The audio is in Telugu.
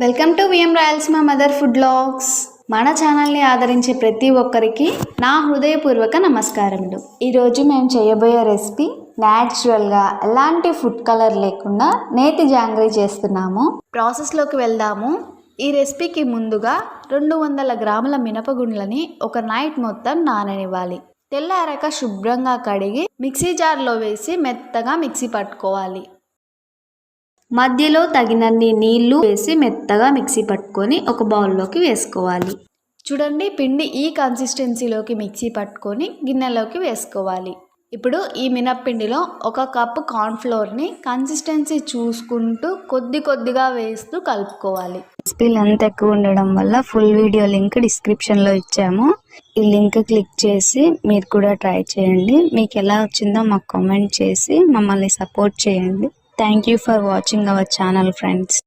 Welcome to VM Rayalaseema mother food blogs మన ఛానల్ని ఆదరించే ప్రతి ఒక్కరికి నా హృదయపూర్వక నమస్కారములు. ఈరోజు మేము చేయబోయే రెసిపీ న్యాచురల్గా ఎలాంటి ఫుడ్ కలర్ లేకుండా నేతి జాంగ్రీ చేస్తున్నాము. ప్రాసెస్లోకి వెళ్దాము. ఈ రెసిపీకి ముందుగా రెండు వందల గ్రాముల మినపగుండ్లని ఒక నైట్ మొత్తం నాననివ్వాలి. తెల్లారక శుభ్రంగా కడిగి మిక్సీ జార్లో వేసి మెత్తగా మిక్సీ పట్టుకోవాలి. మధ్యలో తగినన్ని నీళ్ళు వేసి మెత్తగా మిక్సీ పట్టుకొని ఒక బౌల్లోకి వేసుకోవాలి. చూడండి పిండి ఈ కన్సిస్టెన్సీలోకి మిక్సీ పట్టుకొని గిన్నెలోకి వేసుకోవాలి. ఇప్పుడు ఈ మినప్పిండిలో ఒక కప్పు కార్న్ఫ్లోర్ని కన్సిస్టెన్సీ చూసుకుంటూ కొద్ది కొద్దిగా వేస్తూ కలుపుకోవాలి. రెసిపీలు అంత ఎక్కువ ఉండడం వల్ల ఫుల్ వీడియో లింక్ డిస్క్రిప్షన్లో ఇచ్చాము. ఈ లింక్ క్లిక్ చేసి మీరు కూడా ట్రై చేయండి. మీకు ఎలా వచ్చిందో మాకు కామెంట్ చేసి మమ్మల్ని సపోర్ట్ చేయండి. Thank you for watching our channel friends